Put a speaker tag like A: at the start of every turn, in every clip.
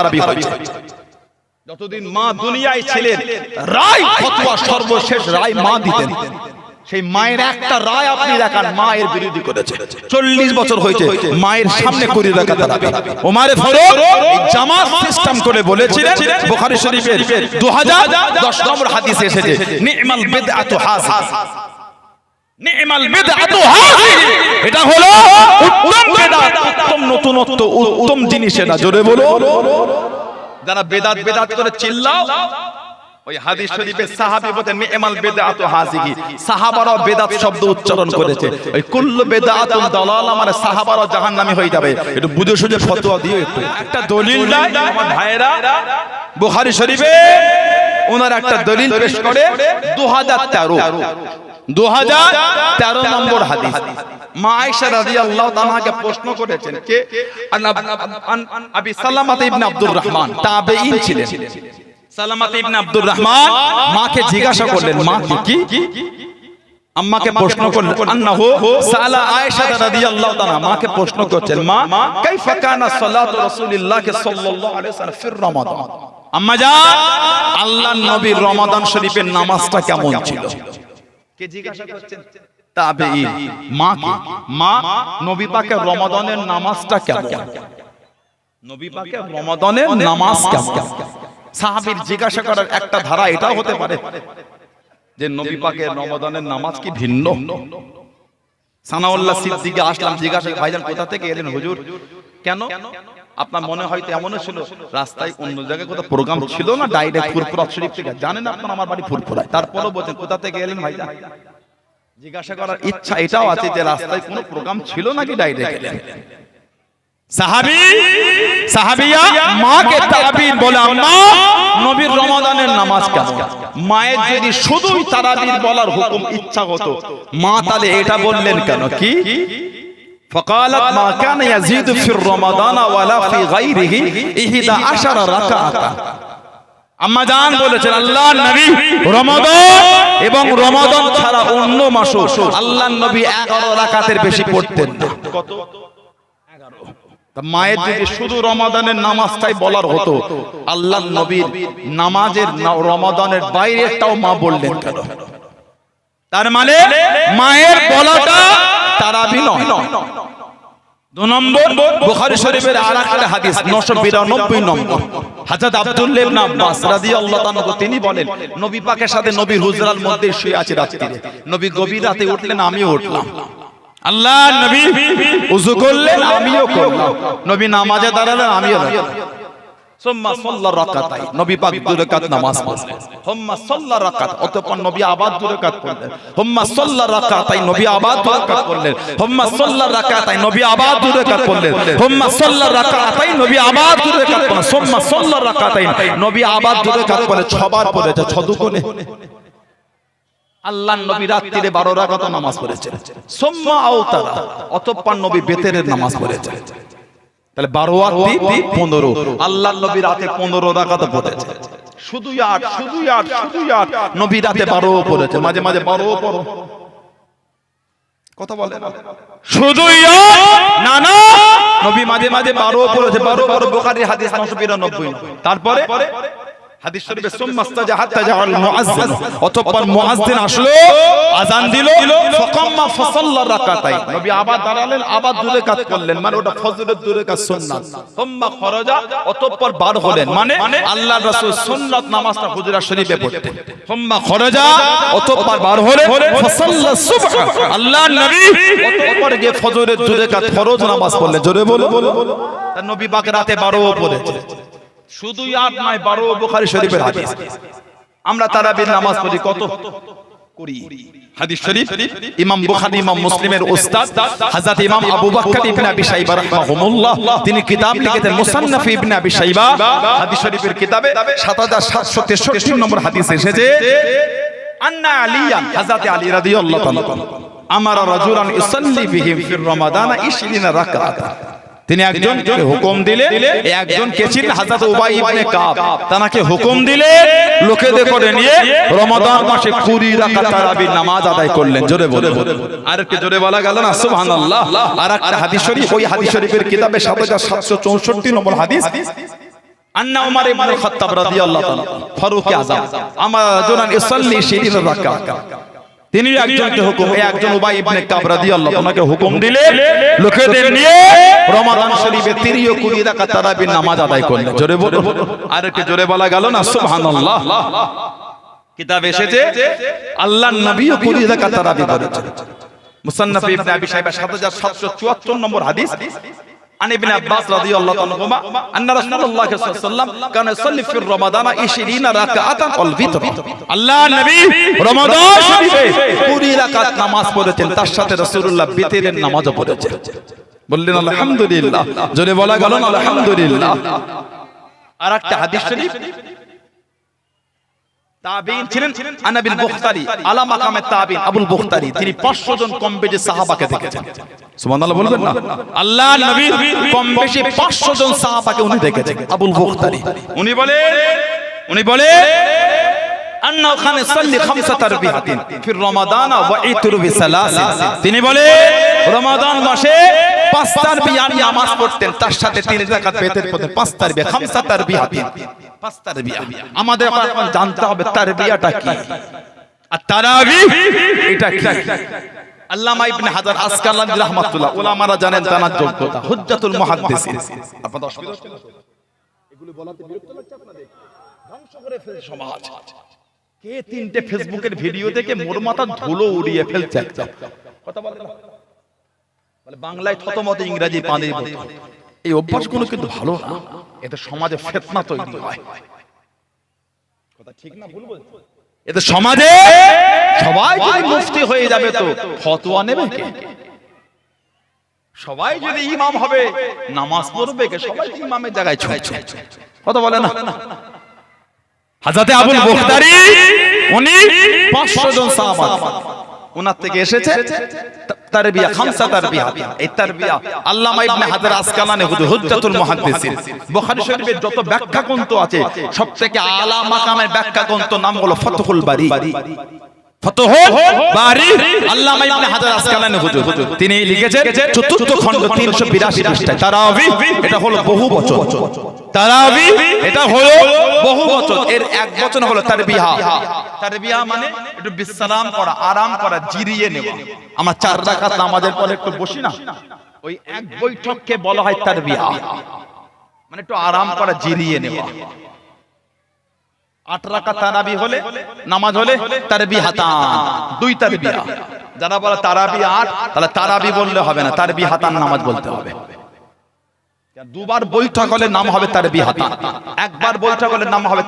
A: তারাবি হয়েছে যতদিন মা দুনিয়ায় ছিলেন রায় ফতোয়া সর্বশেষ রায় মা দিতেন। সেই মায়ের একটা রায় আপনি দেখান মায়ের বিরোধী করেছে। চল্লিশ বছর হয়েছে মায়ের সামনে কুড়ি রাখা তারাবি ওমারে জামাত সিস্টেম করে বলেছিলেন বুখারী শরীফের 2010 নম্বর হাদিসে এসেছে নি'মাল বিদআতু হাযিহি নি'মাল বিদআতু হাযিহি এটা হলো উত্তম বেদাত। উত্তম নতুনত্ব উত্তম জিনিস এটা। জোরে বলো। যারা বেদাত বেদাত করে চিল্লাও। ওই হাদিস শরীফে সাহাবী বলেন নি'মাল বিদআতু হাযিহি সাহাবারা বেদাত শব্দ উচ্চারণ করেছে। ওই কুল্লু বিদআতুন দালালা মানে সাহাবারা জাহান্নামী হয়ে যাবে। একটু বুঝে সুঝে ফতোয়া দিও একটু। একটা দলিল দেয় আমার ভাইয়েরা। বুখারী শরীফে ওনার একটা দলিল পেশ করে 2013 2013 নম্বর হাদিস। মা আয়েশা রাদিয়াল্লাহু তাআলাকে প্রশ্ন করেছেন কে? আন আন- আন আবি সালামাত ইবনে আব্দুর রহমান। তাবেঈন ছিলেন। সালামাত ইবনে আব্দুর রহমান মাকে জিজ্ঞাসা করলেন মা কি আম্মাকে প্রশ্ন করলেন আন্নাহু? সালা আয়েশা রাদিয়াল্লাহু তাআলা মাকে প্রশ্ন করছেন মা কাইফা কানা সালাতু রাসূলিল্লাহ সাল্লাল্লাহু আলাইহি ওয়াসাল্লাম ফির রমাদান? আম্মা জান আল্লাহর নবীর রমাদান শরীফের নামাজটা কেমন ছিল? কে জিজ্ঞাসা করছেন? তাবেঈন। মা কি? মা নবী পাকের রমাদানের নামাজটা কেমন? নবী পাকের রমাদানের নামাজ কেমন? সাহাবীর জিজ্ঞাসা করার একটা ধারা এটাও হতে পারে যে নবী পাকের রমাদানের নামাজ কি ভিন্ন? সানাউল্লাহ সিদ্দিকে আসলাম জিজ্ঞাসা ভাইজান কোথা থেকে এলেন হুজুর? কেন? আপনার মনে হয়তো এমনও ছিল? রাস্তায় অন্য জায়গায় কোথাও প্রোগ্রাম ছিল না? ডাইরেক্ট ফুরফুরা শরীফ থেকে? জানেন আপনার আমার বাড়ি ফুরফুরায় তারপরও বলছেন কোথা থেকে এলেন ভাইজান? জিজ্ঞাসা করার ইচ্ছা এটাও আছে যে রাস্তায় কোনো প্রোগ্রাম ছিল নাকি ডাইরেক্ট এলেন? সাহাবী সাহাবিয়া মাকে তারাবির বলে আম্মা নবীর রমাদানের নামাজ কেমন? মায়ের যদি শুধুই তারাবির বলার হুকুম ইচ্ছা হতো মা তাহলে এটা বললেন কেন? কি? فقالت ما كان يزيد في رمضان ولا في غيره إحدى عشر ركعة আম্মা জান বলেছেন আল্লাহ নবী রমাদান এবং রমাদান ছাড়া অন্য মাসও আল্লাহ নবী 11 রাকাতের বেশি পড়তেন না কত তা মায়ের যদি শুধু রমাদানের নামাজটাই বলার হতো আল্লাহ নবীর নামাজের না- রমাদানের বাইরেটাও মা বললেন কেন তার মানে মায়ের বলাটা তারাবি নয়। দু নম্বর বুখারী শরীফের আরেকটা হাদিস 992 নম্বর। হযরত আব্দুল্লাহ ইবনে আব্বাস রাদিয়াল্লাহু তাআলা তিনি বলেন নবী পাকের সাথে নবীর হুজরার মধ্যে শুয়ে আছে রাত্রিরে। নবী গভীর রাতে উঠলেন আমিও উঠলাম। আল্লাহ নবী উযু করলেন আমিও করলাম। নবী নামাজে দাঁড়ালেন আমিও দাঁড়ালাম। সুম্মা সাল্লা রাকাতাই নবী পাক দুই রাকাত নামাজ পড়লেন। হুম্মা সাল্লা রাকাত অতঃপর নবী আবার দুই রাকাত। পড়লেন। হুম্মা সাল্লা রাকাতাই নবী আবার দুই রাকাত পড়লেন। হুম্মা সাল্লা রাকাতাই নবী আবার দুই রাকাত পড়লেন। হুম্মা সাল্লা রাকাতাই নবী আবার দুই রাকাত পড়লেন। সুম্মা সাল্লা রাকাতাই নবী আবার দুই রাকাত পড়লেন। ছবার পড়েছে আল্লাহ নবী রাত্রিরে 12 রাকাত নামাজ পড়েছেন। সুম্মা আওতারা অতঃপর নবী বেতেরের নামাজ পড়েছেন। তাহলে বারো আর তিন পনেরো। আল্লাহ নবী রাতে পনেরো রাখাতে পড়েছে। শুধু আট শুধু আট শুধু আট। নবী রাতে বারো পড়েছে মাঝে মাঝে বারো পড়ো। কথা বলে না। না না। নবী মাঝে মাঝে বারো পড়েছে বারো বারো বোখারি হাদিস নশো বিরানব্বই। তারপরে? হাদিস শরীফে সুম্মাস্তাজা হাত্তা জাআল মুআজ্জিন। অতঃপর মুআজ্জিন আসলো আযান দিল ফাকাম্মা ফাসাল্লা রাকাতাই নবী আবার দাঁড়ালেন আবার দুই রাকাত করলেন মানে ওটা ফজরের দুই রাকাত সুন্নাত। সুম্মা খরাজা অতঃপর বার হলেন মানে আল্লাহর রাসূল সুন্নাত নামাজটা হুজুরা শরীফে পড়তেন। সুম্মা খরাজা অতঃপর বার হলেন ফাসাল্লা সুবহ। আল্লাহর নবী অতঃপর গিয়ে ফজরের দুই রাকাত ফরজ নামাজ পড়লেন। জোরে বলো নবী পাক রাতে 12 পড়েছে। শুধু আট নয় বারো বুখারী শরীফের হাদিস। আমরা তারাবির নামাজ পড়ি কত? করি। হাদিস শরীফ? ইমাম বুখারী ইমাম মুসলিমের উস্তাদ হযরত ইমাম আবু বকর ইবনে আবি শাইবা রাহিমাহুল্লাহ। তিনি কিতাব লিখেছেন মুসান্নাফ ইবনে আবি শাইবা। হাদিস শরীফের কিতাবে 7763 নম্বর হাদিস এসেছে আন্না আলিয়ান হযরত আলী রাদিয়াল্লাহু তাআলা। আমারা রাজুলান ইসাল্লি বিহিম রমাদান 20 রাকাত তিনি একজনকে হুকুম দিলে একজন কে ছিলেন উবাই ইবনে কাব তাকে হুকুম দিলে লোকেদের করে নিয়ে রমাদান মাসে 20 রাকাত তারাবির নামাজ আদায় করলেন। জোরে বলে আর একটু জোরে বলা গেল না? সুবহানাল্লাহ। আর একটা হাদিস শরীফ ওই হাদিস শরীফের কিতাবে 7764 নম্বর হাদিস আন্না উমর ইবনে খাত্তাব রাদিয়াল্লাহু তাআলা ফারুক আযম আমার জনান ইসাল্লি শিরিন রাকাত। তিনি একজনকে হুকুম একজন উবাই ইবনে কাব রাদিয়াল্লাহু ওনাকে হুকুম দিলে লোকেদের নিয়ে রমাদান শরীফে 30 ও 20 রাকাত তারাবির নামাজ আদায় করলেন। জোরে বলো আর একটু জোরে বলা গেল না? সুবহানাল্লাহ। কিতাব এসেছে আল্লাহর নবীও 20 রাকাত তারাবি করেছেন। মুসান্নাফ ইবনে আবি শাইবা 7774 নম্বর হাদিস। عن ابن عباس رضي الله عنهما أن رسول الله صلى الله عليه وسلم كان يصلي في رمضان 20 ركعة والفطر আল্লাহ নবী রমাদান শরীফে 20 রাকাত নামাজ পড়েছেন তার সাথে রাসূলুল্লাহ বিতরের নামাজও পড়েছেন বললেন আলহামদুলিল্লাহ জোরে বলা গেল না আলহামদুলিল্লাহ আর একটা হাদিস শরীফ তাবিন ছিলেন আনাবিল বুখতারি আলা মাকামে তাবিন আবুল বুখতারি তিনি 500 জন কম বেশি সাহাবাকে দেখেছেন। সুবহানাল্লাহ বলবেন না? আল্লাহ নবী কম বেশি 500 জন সাহাবাকে উনি দেখেছেন আবুল বুখতারি উনি বলে উনি বলে আন্না খানে সাল্লি খামসা তারবিহাতিন ফির রমাদান ওয়া ইতরু বিসালাসিন। তিনি বলে রমাদান মাসে পাঁচ তারবিয়ার নামাজ পড়তেন তার সাথে তিন রাকাত বেতের পড়তেন পাঁচ তারবিয়া খামসা তারবিহাতিন পাঁচ তারবিয়া আমাদের এখন জানতে হবে তারবিয়াটা কি? আর তারাবি এটা কি? আল্লামা ইবনে হাজার আসকালানি রাহমাতুল্লাহ উলামারা জানেন তানার যোগ্যতা হুজ্জাতুল মুহাদ্দিসিন। আপনাদের অসুবিধা হচ্ছে না এগুলো বলাতে বিরক্ত লাগছে আপনাদের? ধ্বংস করে সমাজ। কে তিনটে ফেসবুকের ভিডিও দেখে মোর মাথা ধুলো উড়িয়ে ফেলছে? কথা বলে না? বলে বাংলায় থতমত ইংরেজি পানির এই অভ্যাসগুলো কিন্তু ভালো না। এতে সমাজে ফেতনা তৈরি হয়। কথা ঠিক না ভুল বলছি? এতে সমাজে সবাই যদি মুফতি হয়ে যাবে তো ফতোয়া নেবে কে? সবাই যদি ইমাম হবে নামাজ পড়বে কে? সবাই ইমামের জায়গায় ছুঁয়ে কথা বলে না? হাজাতে আবুল বখতারি উনি 500 জন সাহাবা ওনার থেকে এসেছে। তারবিয়া খামসা তারবিয়া। এই তারবিয়া আল্লামা ইবনে হাজার আসকালানি হুজ্জাতুল মুহাদ্দিসিন। বুখারী শরীফের যত ব্যাখ্যা গ্রন্থ আছে সবথেকে আলা মাকামের ব্যাখ্যা গ্রন্থ নাম হলো ফাতহুল বারী। ফতহুল বারী আল্লামা ইবনে হাজার আসকালানি হুজুর। তিনি লিখেছেন চতুর্থ খণ্ড 382 পৃষ্ঠায়। তারাবি এটা হলো বহু বচন। তারাবি এটা হলো বহু বচন। এর এক বচন হলো তারবিহা। তারবিহা। মানে একটু বিশ্রাম করা আরাম করা জিরিয়ে নেওয়া। আমরা চার নামাজের পরে একটু বসি না? ওই এক বৈঠককে বলা হয় তারবিহা। মানে একটু আরাম করা জিরিয়ে নেওয়া। আট তার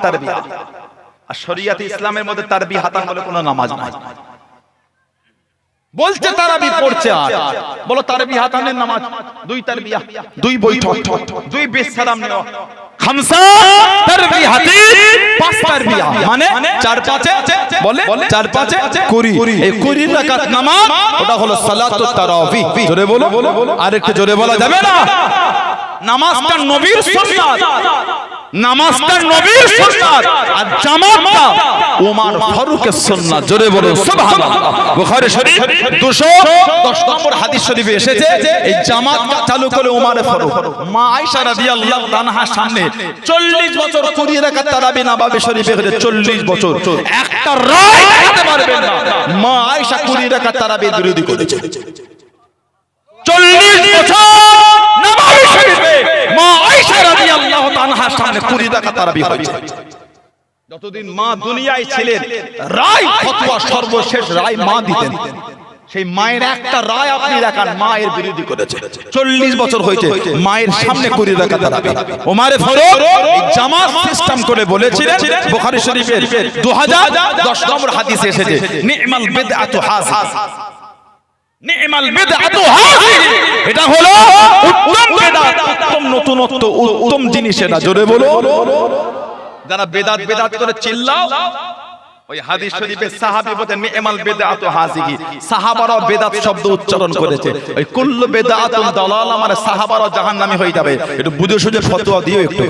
A: তার ইসলামের মধ্যে তার বিহাতান বলে কোনো নামাজ নাই। বলছে তারাবি পড়ছে আর বলো তার বিহাতানের নামাজ, দুই তার বিয়া দুই বৈঠক, দুই বিশ্রাম নেওয়া খামসা মানে চার পাঁচে বলে চার পাঁচে কুড়ি এই কুড়ি রাকাত নামাজ ওটা হলো সালাতুত তারাবি জোরে বলো। আর একটু জোরে বলা যাবে না? নামাজটা নবীর সুন্নাত। নামাজটা নবীর সুন্নাত। আর জামাতটা ওমর ফারুকের সুন্নাত জোরে বলো সুবহানাল্লাহ। বুখারী শরীফ 210 নম্বর হাদিস শরীফে এসেছে এই জামাত চালু করে ওমর ফারুক। মা আয়েশা রাদিয়াল্লাহু তাআলার সামনে 40 বছর কুড়িয়ে রাখা তারাবি নবাবী শরীফে হলে 40 বছর। একটা রায় দিতে পারবেন না। মা আয়েশা কুড়িয়ে রাখা তারাবির বিরোধী করেছে। চল্লিশ বছর নবাবী শরীফে মা আয়েশা রাদিয়াল্লাহু তাআলার সামনে কুড়ি টাকা তারাবি হয়েছে। যতদিন মা দুনিয়ায় ছিলেন রায় ফতোয়া সর্বশেষ রায় মা দিতেন। সেই মায়ের একটা রায় আপনি রাখান মায়ের বিরোধী করেছে। চল্লিশ বছর হয়েছে। মায়ের সামনে কুড়ি টাকা তারাবি ওমারে জামাত সিস্টেম করে বলেছিলেন বুখারী শরীফের 2010 নম্বর হাদিসে এসেছে নি'মাল হাযিহি নি'মাল বিদআতু হাযিহি এটা হলো উত্তম নতুনত্ব উত্তম জিনিস এটা। জোরে বলো। যারা বেদাত বেদাত করে চিল্লাও ওই হাদিস শরীফে সাহাবী বলেন নি'মাল বিদআতু হাযিহি সাহাবারা বেদাত শব্দ উচ্চারণ করেছে। ওই কুল্লু বিদআতুন দালাল মানে সাহাবারা জাহান্নামী হয়ে যাবে। একটু বুঝে সুঝে ফতোয়া দিও একটু